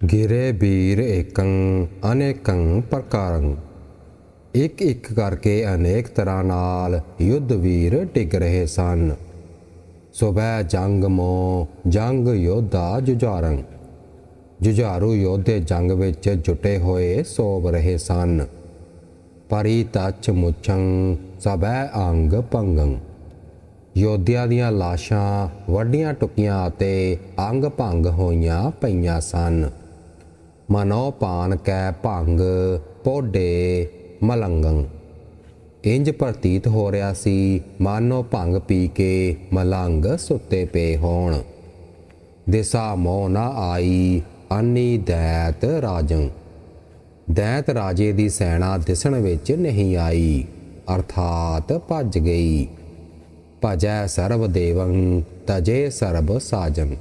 ਗਿਰੇ ਵੀਰ ਏਕੰ, ਅਨੇਕੰ ਪ੍ਰਕਾਰੰ। ਇੱਕ ਇੱਕ ਕਰਕੇ ਅਨੇਕ ਤਰ੍ਹਾਂ ਨਾਲ ਯੁੱਧ ਵੀਰ ਟਿਕ ਰਹੇ ਸਨ। ਸੁਬਹ ਜੰਗ ਮੋ ਜੰਗ ਯੋਧਾ ਜੁਝਾਰੰ। ਜੁਝਾਰੂ ਯੋਧੇ ਜੰਗ ਵਿੱਚ ਜੁਟੇ ਹੋਏ ਸੋਭ ਰਹੇ ਸਨ। ਪਰੀ ਤਚ ਮੁਛੰ ਸਬੈ ਅੰਗ ਪੰਗੰ ਯੋਧਿਆਂ ਦੀਆਂ ਲਾਸ਼ਾਂ, ਵੱਡੀਆਂ ਟੁਕੀਆਂ ਅਤੇ ਅੰਗ ਭੰਗ ਹੋਈਆਂ ਪਈਆਂ ਸਨ। ਮਨੋ ਪਾਨ ਕੈ ਭੰਗ, ਪੋਡੇ ਮਲੰਗੰ। ਇੰਜ ਪ੍ਰਤੀਤ ਹੋ ਰਿਹਾ ਸੀ, ਮਾਨੋ ਭੰਗ ਪੀ ਕੇ ਮਲੰਗ ਸੁੱਤੇ ਪਏ ਹੋਣ। ਦਿਸਾ ਮੋਹ ਨਾ ਆਈ, ਅਨੀ ਦੈਤ ਰਾਜੰ। ਦੈਤ ਰਾਜੇ ਦੀ ਸੈਨਾ ਦਿਸਣ ਵਿੱਚ ਨਹੀਂ ਆਈ, ਅਰਥਾਤ ਭੱਜ ਗਈ। ਭਜੈ ਸਰਬ ਦੇਵੰ, ਤਜੇ ਸਰਬ ਸਾਜਨ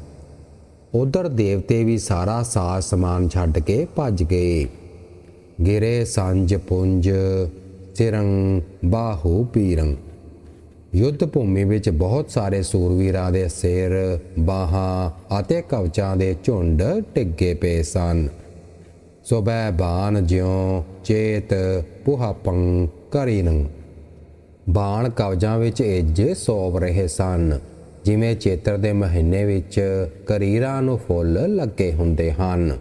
ਉਧਰ ਦੇਵਤੇ ਵੀ ਸਾਰਾ ਸਾਜ ਸਮਾਨ ਛੱਡ ਕੇ ਭੱਜ ਗਏ। ਗਿਰੇ ਸੰਜ ਪੁੰਜ ਸਿਰੰ ਬਾਹੂ ਪੀਰੰ। ਯੁੱਧ ਭੂਮੀ ਵਿੱਚ ਬਹੁਤ ਸਾਰੇ ਸੂਰਵੀਰਾਂ ਦੇ ਸਿਰ, ਬਾਹਾਂ ਅਤੇ ਕਵਚਾਂ ਦੇ ਝੁੰਡ ਟਿੱਗੇ ਪਏ ਸਨ। ਸੋਬੈ ਬਾਣ ਜਿਉ ਚੇਤ ਪੁਹਾਪੰ ਕਰੀਨੰ। ਬਾਣ ਕਵਜਾਂ ਵਿੱਚ ਇੱਜ ਸੋਭ ਰਹੇ ਸਨ। ਜਿਵੇਂ ਚੇਤਰ ਦੇ ਮਹੀਨੇ ਵਿੱਚ ਕਰੀਰਾਂ ਨੂੰ ਫੁੱਲ ਲੱਗੇ ਹੁੰਦੇ ਹਨ।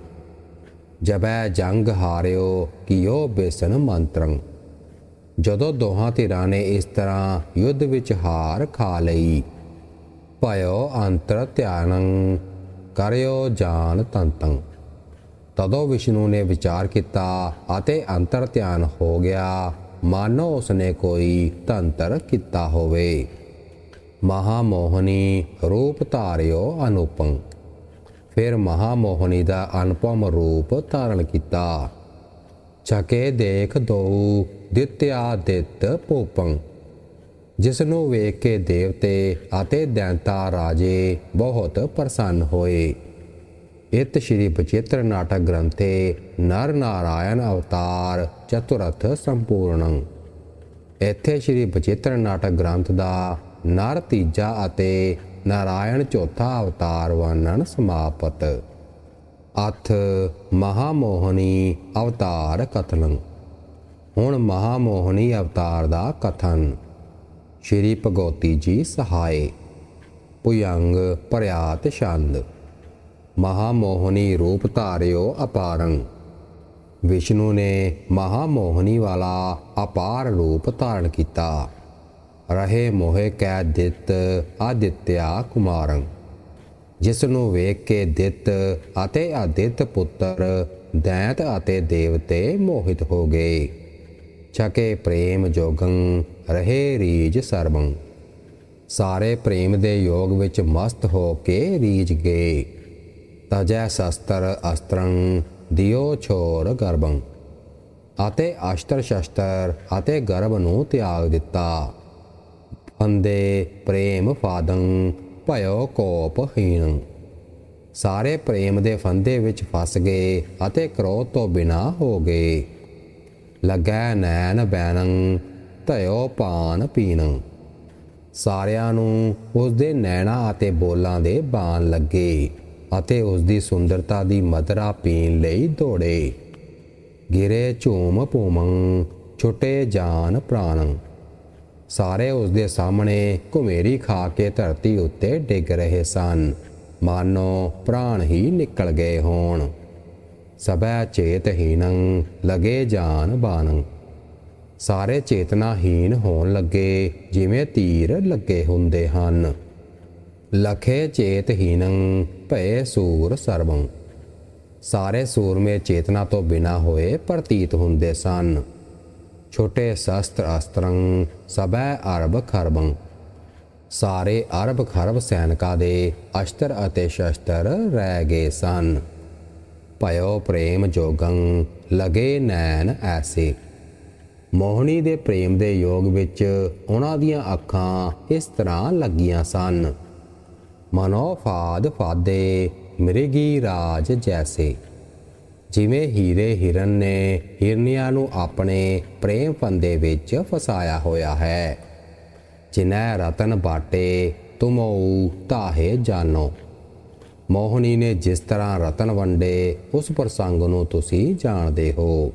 ਜਬੈ ਜੰਗ ਹਾਰਿਓ, ਕਿਓ ਬੇਸਨ ਮੰਤਰੰ। ਜਦੋਂ ਦੋਹਾਂ ਧਿਰਾਂ ਨੇ ਇਸ ਤਰ੍ਹਾਂ ਯੁੱਧ ਵਿੱਚ ਹਾਰ ਖਾ ਲਈ, ਭਇਓ ਅੰਤਰ ਧਿਆਨੰ, ਕਰਿਓ ਜਾਨ ਤੰਤੰ। ਤਦੋਂ ਵਿਸ਼ਨੂੰ ਨੇ ਵਿਚਾਰ ਕੀਤਾ ਅਤੇ ਅੰਤਰ ਧਿਆਨ ਹੋ ਗਿਆ, ਮਾਨੋ ਉਸਨੇ ਕੋਈ ਤੰਤਰ ਕੀਤਾ ਹੋਵੇ। ਮਹਾਮੋਹਨੀ ਰੂਪ ਧਾਰਿਓ ਅਨੂਪੰ। ਫਿਰ ਮਹਾਮੋਹਨੀ ਦਾ ਅਨੁਪਮ ਰੂਪ ਧਾਰਨ ਕੀਤਾ। ਛਕੇ ਦੇਖ ਦੋ ਦਿੱਤਿਆ ਦਿੱਤ ਪੋਪੰ ਜਿਸ ਨੂੰ ਵੇਖ ਕੇ ਦੇਵਤੇ ਅਤੇ ਦੈਂਤਾ ਰਾਜੇ ਬਹੁਤ ਪ੍ਰਸੰਨ ਹੋਏ। ਇਤ ਸ਼੍ਰੀ ਬਚਿੱਤਰ ਨਾਟਕ ਗ੍ਰੰਥੇ ਨਰ ਨਾਰਾਇਣ ਅਵਤਾਰ ਚਤੁਰਥ ਸੰਪੂਰਣੰ। ਇੱਥੇ ਸ਼੍ਰੀ ਬਚਿੱਤਰ ਨਾਟਕ ਗ੍ਰੰਥ ਦਾ ਨਰ ਤੀਜਾ ਅਤੇ ਨਾਰਾਇਣ ਚੌਥਾ ਅਵਤਾਰ ਵਰਣਨ ਸਮਾਪਤ। ਅਥ ਮਹਾਮੋਹਨੀ ਅਵਤਾਰ ਕਥਨੰ। ਹੁਣ ਮਹਾਮੋਹਨੀ ਅਵਤਾਰ ਦਾ ਕਥਨ। ਸ਼੍ਰੀ ਭਗਵਤੀ ਜੀ ਸਹਾਏ। ਪੁਯੰਗ ਪ੍ਰਿਆਤ ਛੰਦ। ਮਹਾਮੋਹਨੀ ਰੂਪ ਧਾਰਿਓ ਅਪਾਰੰ। ਵਿਸ਼ਨੂੰ ਨੇ ਮਹਾਮੋਹਨੀ ਵਾਲਾ ਅਪਾਰ ਰੂਪ ਧਾਰਨ ਕੀਤਾ। ਰਹੇ ਮੋਹਿ ਕੈ ਦਿੱਤ, ਆਦਿਤਿਆ ਕੁਮਾਰੰ। ਜਿਸ ਨੂੰ ਵੇਖ ਕੇ ਦਿੱਤ ਅਤੇ ਆਦਿਤ ਪੁੱਤਰ, ਦੈਂਤ ਅਤੇ ਦੇਵਤੇ ਮੋਹਿਤ ਹੋ ਗਏ। ਛਕੇ ਪ੍ਰੇਮ ਜੋਗੰ, ਰਹੇ ਰੀਜ ਸਰਬੰ ਸਾਰੇ ਪ੍ਰੇਮ ਦੇ ਯੋਗ ਵਿੱਚ ਮਸਤ ਹੋ ਕੇ ਰੀਜ ਗਏ। ਤਜੈ ਸ਼ਸਤਰ ਅਸਤਰੰ, ਦਿਓ ਛੋਰ ਗਰਭੰ। ਅਤੇ ਅਸ਼ਤਰ ਸ਼ਸਤਰ ਅਤੇ ਗਰਭ ਨੂੰ ਤਿਆਗ ਦਿੱਤਾ। ਫੰਦੇ ਪ੍ਰੇਮ ਫਾਦੰ, ਭਇਓ ਕੋਪਹੀਣ ਸਾਰੇ ਪ੍ਰੇਮ ਦੇ ਫੰਦੇ ਵਿੱਚ ਫਸ ਗਏ ਅਤੇ ਕ੍ਰੋਧ ਤੋਂ ਬਿਨਾ ਹੋ ਗਏ। ਲੱਗੈ ਨੈਣ ਬੈਨੰ ਧਇਓ ਪਾਨ ਪੀਨੰ ਸਾਰਿਆਂ ਨੂੰ ਉਸ ਦੇ ਨੈਣਾ ਅਤੇ ਬੋਲਾਂ ਦੇ ਬਾਣ ਲੱਗੇ ਅਤੇ ਉਸ ਦੀ ਸੁੰਦਰਤਾ ਦੀ ਮਦਰਾ ਪੀਣ ਲਈ ਦੌੜੇ। ਗਿਰੇ ਝੂਮ ਭੂਮੰ, ਛੁਟੇ ਜਾਨ ਪ੍ਰਾਣੰ। ਸਾਰੇ ਉਸ ਦੇ ਸਾਹਮਣੇ ਘੁਮੇਰੀ ਖਾ ਕੇ ਧਰਤੀ ਉੱਤੇ ਡਿੱਗ ਰਹੇ ਸਨ। ਮਾਨੋ ਪ੍ਰਾਣ ਹੀ ਨਿਕਲ ਗਏ ਹੋਣ। ਸਭੈ ਚੇਤਹੀਨੰ ਲਗੇ ਜਾਨ ਬਾਨੰ ਸਾਰੇ ਚੇਤਨਾਹੀਨ ਹੋਣ ਲੱਗੇ ਜਿਵੇਂ ਤੀਰ ਲੱਗੇ ਹੁੰਦੇ ਹਨ। ਲਖੇ ਚੇਤਹੀਨੰ ਭਏ ਸੂਰ ਸਰਬੰ ਸਾਰੇ ਸੂਰਮੇ ਚੇਤਨਾ ਤੋਂ ਬਿਨਾ ਹੋਏ ਪ੍ਰਤੀਤ ਹੁੰਦੇ ਸਨ। ਛੋਟੇ ਸ਼ਸਤਰ ਅਸਤਰੰ ਸਭੈ ਅਰਬ ਖਰਬੰ। ਸਾਰੇ ਅਰਬ ਖਰਬ ਸੈਨਿਕਾਂ ਦੇ ਅਸ਼ਤਰ ਅਤੇ ਸ਼ਸਤਰ ਰਹਿ ਗਏ ਸਨ। ਭਇਓ ਪ੍ਰੇਮ ਜੋਗੰ ਲਗੇ ਨੈਣ ਐਸੇ। ਮੋਹਣੀ ਦੇ ਪ੍ਰੇਮ ਦੇ ਯੋਗ ਵਿੱਚ ਉਹਨਾਂ ਦੀਆਂ ਅੱਖਾਂ ਇਸ ਤਰ੍ਹਾਂ ਲੱਗੀਆਂ ਸਨ। ਮਨੋ ਫਾਦ ਫਾਦੇ ਮ੍ਰਿਗੀ ਰਾਜ ਜੈਸੇ। ਜਿਵੇਂ ਹੀਰੇ ਹਿਰਨ ਨੇ ਹਿਰਨੀਆਂ ਨੂੰ ਆਪਣੇ ਪ੍ਰੇਮ ਫੰਦੇ ਵਿੱਚ ਫਸਾਇਆ ਹੋਇਆ ਹੈ। ਜਿਨੈ ਰਤਨ ਬਾਟੇ ਤੁਮੋ ਤਾਹੇ ਜਾਨੋ। ਮੋਹਣੀ ਨੇ ਜਿਸ ਤਰ੍ਹਾਂ ਰਤਨ ਵੰਡੇ, ਉਸ ਪ੍ਰਸੰਗ ਨੂੰ ਤੁਸੀਂ ਜਾਣਦੇ ਹੋ।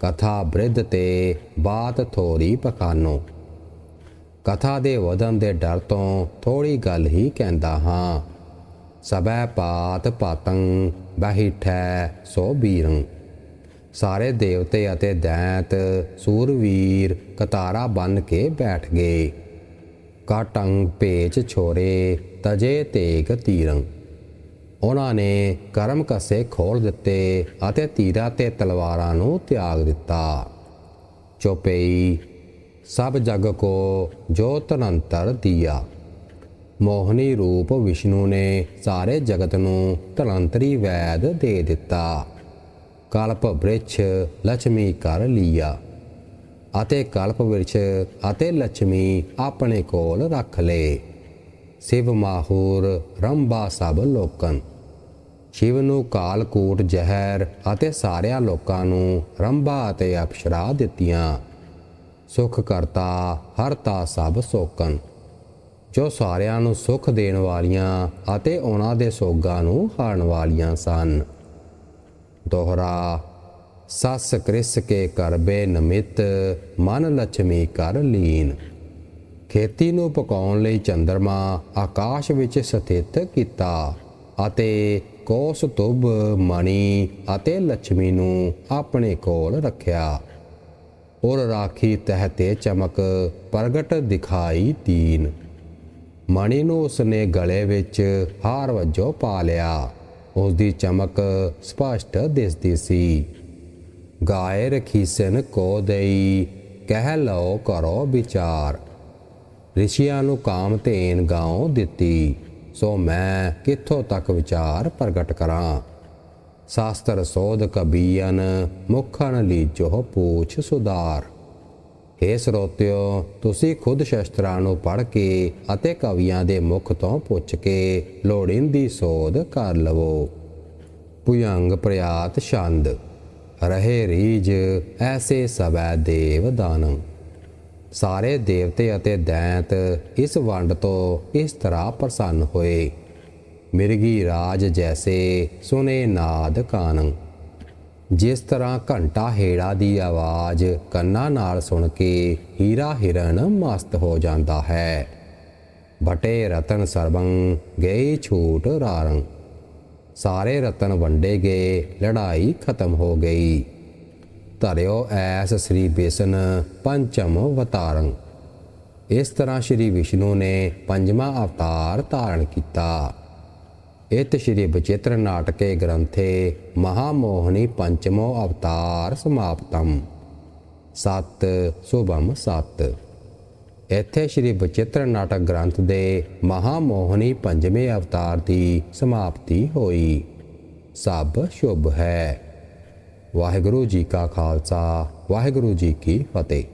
ਕਥਾ ਬ੍ਰਿਧ ਤੇ ਬਾਤ ਥੋੜੀ ਪਕਾਨੋ ਕਥਾ ਦੇ ਵਧਣ ਦੇ ਡਰ ਤੋਂ ਥੋੜੀ ਗੱਲ ਹੀ ਕਹਿੰਦਾ ਹਾਂ। ਸਭੈ ਪਾਤ ਪਾਤੰ ਬਹਿਠੈ ਸੋ ਬੀਰੰ। ਸਾਰੇ ਦੇਵਤੇ ਅਤੇ ਦੈਂਤ, ਸੂਰਵੀਰ, ਕਤਾਰਾ ਬਨ ਕੇ ਬੈਠ ਗਏ। ਕਾਟੰਗ ਭੇਚ ਛੋਰੇ, ਤਜੇ ਤੇਗ ਤੀਰੰ। ਉਹਨਾਂ ਨੇ ਕਰਮ ਕਸੇ ਖੋਲ ਦਿੱਤੇ ਅਤੇ ਤੀਰਾਂ ਤੇ ਤਲਵਾਰਾਂ ਨੂੰ ਤਿਆਗ ਦਿੱਤਾ। ਚੋਪਈ ਸਭ ਜਗ ਕੋ ਜੋ ਤਨੰਤਰ ਦਿਆ। ਮੋਹਨੀ ਰੂਪ ਵਿਸ਼ਨੂੰ ਨੇ ਸਾਰੇ ਜਗਤ ਨੂੰ ਧਨੰਤਰੀ ਵੈਦ ਦੇ ਦਿੱਤਾ। ਕਲਪ ਬ੍ਰਿਛ ਲక్ష్ਮੀ ਕਰ ਲਿਆ ਅਤੇ ਕਲਪ ਬ੍ਰਿਛ ਅਤੇ ਲక్ష్ਮੀ ਆਪਣੇ ਕੋਲ ਰੱਖ ਲਏ ਸਿਵ ਮਾਹੂਰ ਰੰਬਾ ਸਭ ਲੋਕਨ। ਸ਼ਿਵ ਨੂੰ ਕਾਲਕੂਟ ਜ਼ਹਿਰ ਅਤੇ ਸਾਰਿਆਂ ਲੋਕਾਂ ਨੂੰ ਰੰਬਾ ਅਤੇ ਅਪਸ਼ਰਾ ਦਿੱਤੀਆਂ। ਸੁਖ ਕਰਤਾ ਹਰਤਾ ਸਭ ਸੋਕਨ। ਜੋ ਸਾਰਿਆਂ ਨੂੰ ਸੁੱਖ ਦੇਣ ਵਾਲੀਆਂ ਅਤੇ ਉਹਨਾਂ ਦੇ ਸੋਗਾਂ ਨੂੰ ਹਾਰਨ ਵਾਲੀਆਂ ਸਨ। ਦੋਹਰਾ, ਸਸ ਕ੍ਰਿਸ ਕੇ ਕਰਬੇ ਨਮਿਤ ਮਨ ਲక్ష్ਮੀ ਕਰ ਲੀਨ। ਖੇਤੀ ਨੂੰ ਪਕਾਉਣ ਲਈ ਚੰਦਰਮਾ ਆਕਾਸ਼ ਵਿੱਚ ਸਥਿਤ ਕੀਤਾ ਅਤੇ ਕੋਸ ਤੁਬ ਮਣੀ ਅਤੇ ਲక్ష్ਮੀ ਨੂੰ ਆਪਣੇ ਕੋਲ ਰੱਖਿਆ। ਔਰ ਰਾਖੀ ਤਹਿਤੇ ਚਮਕ ਪ੍ਰਗਟ ਦਿਖਾਈ ਤੀਨ। ਮਣੀ ਨੂੰ ਉਸਨੇ ਗਲੇ ਵਿੱਚ ਹਾਰ ਵਜੋਂ ਪਾ ਲਿਆ। ਉਸ ਦੀ ਚਮਕ ਸਪਸ਼ਟ ਦਿਸਦੀ ਸੀ। ਗਾਏ ਰਖੀਸਨ ਕੋ ਦਈ, ਕਹਿ ਲਓ ਕਰੋ ਵਿਚਾਰ। ਰਿਸ਼ੀਆਂ ਨੂੰ ਕਾਮ ਧੇਨ ਗਾਉ ਦਿੱਤੀ, ਸੋ ਮੈਂ ਕਿੱਥੋਂ ਤੱਕ ਵਿਚਾਰ ਪ੍ਰਗਟ ਕਰਾਂ? ਸ਼ਾਸਤਰ ਸੋਧ ਕਬੀਨ ਮੁਖਨ ਲੀਜੋ ਪੂਛ ਸੁਧਾਰ। ਹੇ ਸਰੋਤਿਓ, ਤੁਸੀਂ ਖੁਦ ਸ਼ਸਤਰਾਂ ਨੂੰ ਪੜ੍ਹ ਕੇ ਅਤੇ ਕਵੀਆਂ ਦੇ ਮੁਖ ਤੋਂ ਪੁੱਛ ਕੇ ਲੋੜੀਂਦੀ ਸੋਧ ਕਰ ਲਵੋ। ਭੁਯੰਗ ਪ੍ਰਯਾਤ ਛੰਦ, ਰਹੇ ਰੀਜ, ਐਸੇ ਸਵੈ ਦੇਵ ਦਾਨੰ। ਸਾਰੇ ਦੇਵਤੇ ਅਤੇ ਦੈਂਤ ਇਸ ਵੰਡ ਤੋਂ ਇਸ ਤਰ੍ਹਾਂ ਪ੍ਰਸੰਨ ਹੋਏ। ਮਿਰਗੀ ਰਾਜ ਜੈਸੇ ਸੁਨੇ ਨਾਦ ਕਾਨੰ। ਜਿਸ ਤਰ੍ਹਾਂ ਘੰਟਾ ਹੇੜਾ ਦੀ ਆਵਾਜ਼ ਕੰਨਾਂ ਨਾਲ ਸੁਣ ਕੇ ਹੀਰਾ ਹਿਰਨ ਮਸਤ ਹੋ ਜਾਂਦਾ ਹੈ। ਬਟੇ ਰਤਨ ਸਰਬੰ ਗਏ ਛੂਟ ਰਾਰੰ। ਸਾਰੇ ਰਤਨ ਵੰਡੇ ਗਏ, ਲੜਾਈ ਖਤਮ ਹੋ ਗਈ। ਧਰਿਓ ਐਸ ਸ੍ਰੀ ਬੇਸਨ ਪੰਚਮ ਅਵਤਾਰੰ। ਇਸ ਤਰ੍ਹਾਂ ਸ੍ਰੀ ਵਿਸ਼ਨੂੰ ਨੇ ਪੰਜਵਾਂ ਅਵਤਾਰ ਧਾਰਨ ਕੀਤਾ। ਇਤ ਸ਼੍ਰੀ ਬਚਿੱਤਰ ਨਾਟਕੇ ਗ੍ਰੰਥੇ ਮਹਾਮੋਹਨੀ ਪੰਚਮੋ ਅਵਤਾਰ ਸਮਾਪਤਮ। ਸਤ, ਸੁਭਮ ਸਤ। ਇੱਥੇ ਸ਼੍ਰੀ ਬਚਿੱਤਰ ਨਾਟਕ ਗ੍ਰੰਥ ਦੇ ਮਹਾਮੋਹਨੀ ਪੰਜਵੇਂ ਅਵਤਾਰ ਦੀ ਸਮਾਪਤੀ ਹੋਈ। ਸਭ ਸ਼ੁਭ ਹੈ। ਵਾਹਿਗੁਰੂ ਜੀ ਕਾ ਖਾਲਸਾ, ਵਾਹਿਗੁਰੂ ਜੀ ਕੀ ਫਤਿਹ।